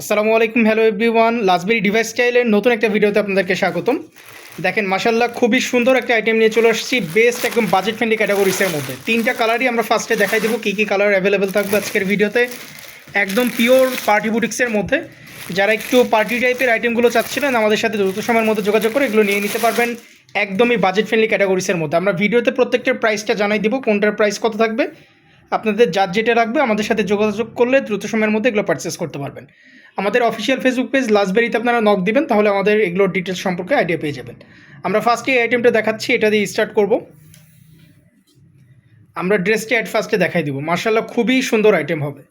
আসসালামু আলাইকুম hello everyone লাজবেরি device স্টাইলের নতুন একটা ভিডিওতে আপনাদেরকে স্বাগতম। দেখেন মাসাল্লাহ খুবই সুন্দর একটা আইটেম নিয়ে চলে আসছি। বেস্ট একদম বাজেট ফ্রেন্ডলি ক্যাটাগরিসের মধ্যে। তিনটা কালারই আমরা ফার্স্টে দেখাই দেবো, কী কী কালার অ্যাভেলেবেল থাকবে আজকের ভিডিওতে একদম পিওর পার্টি বুটিক্সের মধ্যে। যারা একটু পার্টি টাইপের আইটেমগুলো চাচ্ছিলেন আমাদের সাথে দ্রুত সময়ের মধ্যে যোগাযোগ করে এগুলো নিয়ে নিতে পারবেন একদমই বাজেট ফ্রেন্ডলি ক্যাটাগরিসের মধ্যে। আমরা ভিডিওতে প্রত্যেকটার প্রাইসটা জানাই দেবো, কোনটার প্রাইস কত থাকবে আপনাদের যার যেটা লাগবে আমাদের সাথে যোগাযোগ করলে দ্রুত সময়ের মধ্যে এগুলো পারচেস করতে পারবেন। আমাদের অফিসিয়াল ফেসবুক পেজ লাস্টবেরিতে আপনারা নক দিবেন, তাহলে আমাদের এগুলোর ডিটেলস সম্পর্কে আইডিয়া পেয়ে যাবেন। আমরা ফার্স্টে এই আইটেমটা দেখাচ্ছি, এটা দিয়ে স্টার্ট করব। আমরা ড্রেসটি অ্যাট ফার্স্টে দেখাই দিব। মার্শাল্লাহ খুবই সুন্দর আইটেম হবে।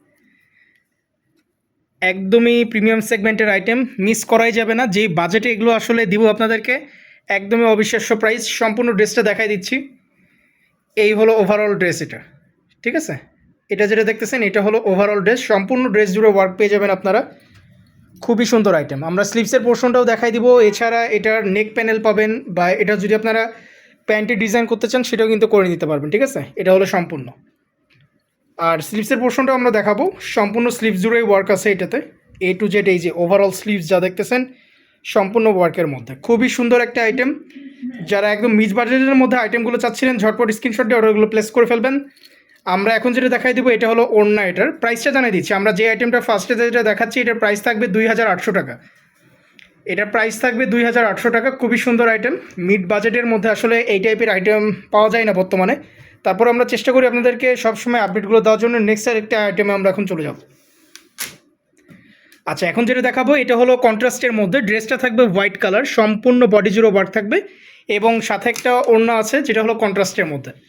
একদমই প্রিমিয়াম সেগমেন্টের আইটেম মিস করাই যাবে না। যেই বাজেটে এগুলো আসলে দিব আপনাদেরকে, একদমই অবিশ্বাস্য প্রাইস সম্পূর্ণ ড্রেসটা দেখাই দিচ্ছি। এই হলো ওভারঅল ড্রেস এটা। ঠিক আছে? এটা যেটা দেখতেছেন, এটা হলো ওভারঅল ড্রেস সম্পূর্ণ ড্রেস জুড়ে ওয়ার্ক পেয়ে যাবেন আপনারা। খুবই সুন্দর আইটেম আমরা স্লিভসের পোর্শনটাও দেখাই দিব। এছাড়া এটার নেক প্যানেল পাবেন বা এটা যদি আপনারা প্যান্টের ডিজাইন করতে চান, সেটাও কিন্তু করে নিতে পারবেন, ঠিক আছে? এটা হলো সম্পূর্ণ। আর স্লিভসের পোর্শনটাও আমরা দেখাবো। সম্পূর্ণ স্লিভ জুড়েই ওয়ার্ক আছে এটাতে। এ টু জেড এই যে ওভারঅল স্লিভস যা দেখতেছেন, সম্পূর্ণ ওয়ার্কের মধ্যে। খুবই সুন্দর একটা আইটেম যারা একদম মিজ বাজেটের মধ্যে আইটেমগুলো চাচ্ছিলেন, ঝটপট স্ক্রিনশট দিয়ে অর্ডারগুলো প্লেস করে ফেলবেন। আমরা এখন যেটা দেখাই দেবো, এটা হলো ওড়না এটার। প্রাইসটা জানিয়ে দিচ্ছি। আমরা যে আইটেমটা ফার্স্টে যেটা দেখাচ্ছি, এটার প্রাইস থাকবে দুই হাজার আটশো টাকা। এটার প্রাইস থাকবে দুই হাজার আটশো টাকা। খুবই সুন্দর আইটেম মিড বাজেটের মধ্যে আসলে এই টাইপের আইটেম পাওয়া যায় না বর্তমানে। তারপর আমরা চেষ্টা করি আপনাদেরকে সবসময় আপডেটগুলো দেওয়ার জন্য। নেক্সট আরেকটা আইটেমে আমরা এখন চলে যাব। আচ্ছা এখন যেটা দেখাবো, এটা হলো কন্ট্রাস্টের মধ্যে। ড্রেসটা থাকবে হোয়াইট কালার সম্পূর্ণ বডি জুড়ে ওয়ার্ক থাকবে। এবং সাথে একটা ওড়না আছে, যেটা হলো কন্ট্রাস্টের মধ্যে।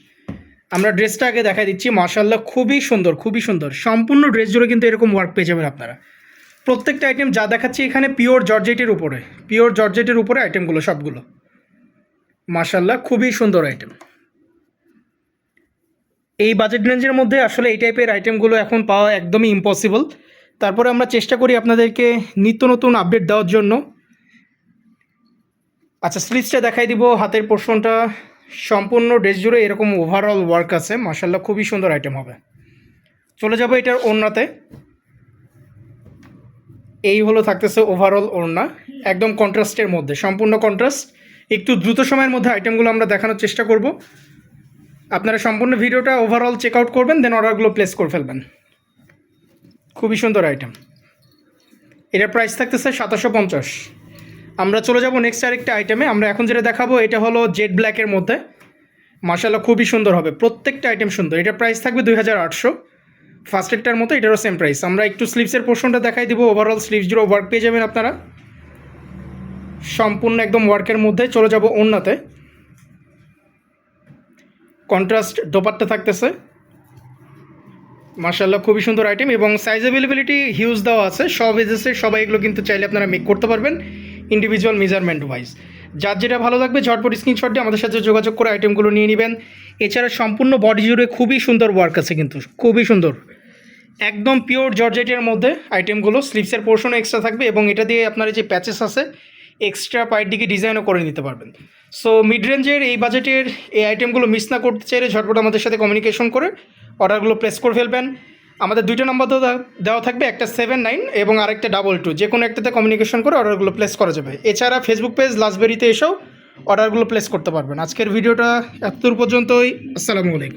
আমরা ড্রেসটা আগে দেখাই দিচ্ছি মার্শাল্লাহ খুবই সুন্দর খুবই সুন্দর। সম্পূর্ণ ড্রেস জুড়ে কিন্তু এরকম ওয়ার্ক পেয়ে যাবেন আপনারা। প্রত্যেকটা আইটেম যা দেখাচ্ছি এখানে পিওর জর্জেটের উপরে পিওর জর্জেটের উপরে আইটেমগুলো সবগুলো। মার্শাল্লাহ খুবই সুন্দর আইটেম এই বাজেট রেঞ্জের মধ্যে আসলে এই টাইপের আইটেমগুলো এখন পাওয়া একদমই ইম্পসিবল তারপরে আমরা চেষ্টা করি আপনাদেরকে নিত্য নতুন আপডেট দেওয়ার জন্য। আচ্ছা স্লিভসটা দেখাই দিব, হাতের পোর্শনটা সম্পূর্ণ ড্রেস জুড়ে এরকম ওভারঅল ওয়ার্ক আছে মার্শাল্লাহ খুবই সুন্দর আইটেম হবে। চলে যাব এটার ওড়নাতে। এই হলো থাকতেছে ওভারঅল ওড়না, একদম কন্ট্রাস্টের মধ্যে, সম্পূর্ণ কন্ট্রাস্ট একটু দ্রুত সময়ের মধ্যে আইটেমগুলো আমরা দেখানোর চেষ্টা করব। আপনারা সম্পূর্ণ ভিডিওটা ওভারঅল চেক আউট করবেন দেন অর্ডারগুলো প্লেস করে ফেলবেন। খুবই সুন্দর আইটেম এটার প্রাইস থাকতেছে সাতাশো পঞ্চাশ। আমরা চলে যাব নেক্সট আরেকটা আইটেমে আমরা এখন যেটা দেখাবো, এটা হলো জেড ব্ল্যাকের মধ্যে। মার্শাল্লাহ খুবই সুন্দর হবে। প্রত্যেকটা আইটেম সুন্দর। এটার প্রাইস থাকবে দুই হাজার আটশো। ফার্স্ট একটার মতো, এটারও সেম প্রাইস আমরা একটু স্লিভসের পোর্শনটা দেখাই দিব। ওভারঅল স্লিভস জুড়ে ওয়ার্ক পেয়ে যাবেন আপনারা। সম্পূর্ণ একদম ওয়ার্কের মধ্যে। চলে যাব অন্যতে কন্ট্রাস্ট দোপাট্টা থাকতেছে। মার্শাল্লাহ খুবই সুন্দর আইটেম এবং সাইজ অ্যাভেলেবিলিটি হিউজ দেওয়া আছে। সব এজেসের সবাই এগুলো কিন্তু চাইলে আপনারা মেক করতে পারবেন। ইন্ডিভিজুয়াল মেজারমেন্ট ওয়াইজ যার যেটা ভালো লাগবে, ঝটপট দিয়ে আমাদের সাথে যোগাযোগ করে আইটেমগুলো নিয়ে নেবেন। এছাড়া সম্পূর্ণ বডি জুড়ে খুবই সুন্দর ওয়ার্ক আছে কিন্তু, খুবই সুন্দর। একদম পিওর জর্জেটের মধ্যে আইটেমগুলো স্লিপসের পোর্শনও এক্সট্রা থাকবে এবং এটা দিয়ে আপনার যে প্যাচেস আছে এক্সট্রা পায়ের দিকে ডিজাইনও করে নিতে পারবেন। সো মিড রেঞ্জের এই বাজেটের এই আইটেমগুলো মিস না করতে চাইলে ঝটপট আমাদের সাথে কমিউনিকেশন করে অর্ডারগুলো প্লেস করে ফেলবেন। আমাদের দুইটা নম্বর তো দেওয়া থাকবে, একটা সেভেন নাইন এবং আরেকটা ডাবল টু যে কোনো একটাতে কমিউনিকেশন করে অর্ডারগুলো প্লেস করা যাবে। এছাড়া ফেসবুক পেজ লাস্টবেরিতে এসেও অর্ডারগুলো প্লেস করতে পারবেন। আজকের ভিডিওটা এতদূর পর্যন্তই। আসসালামু আলাইকুম।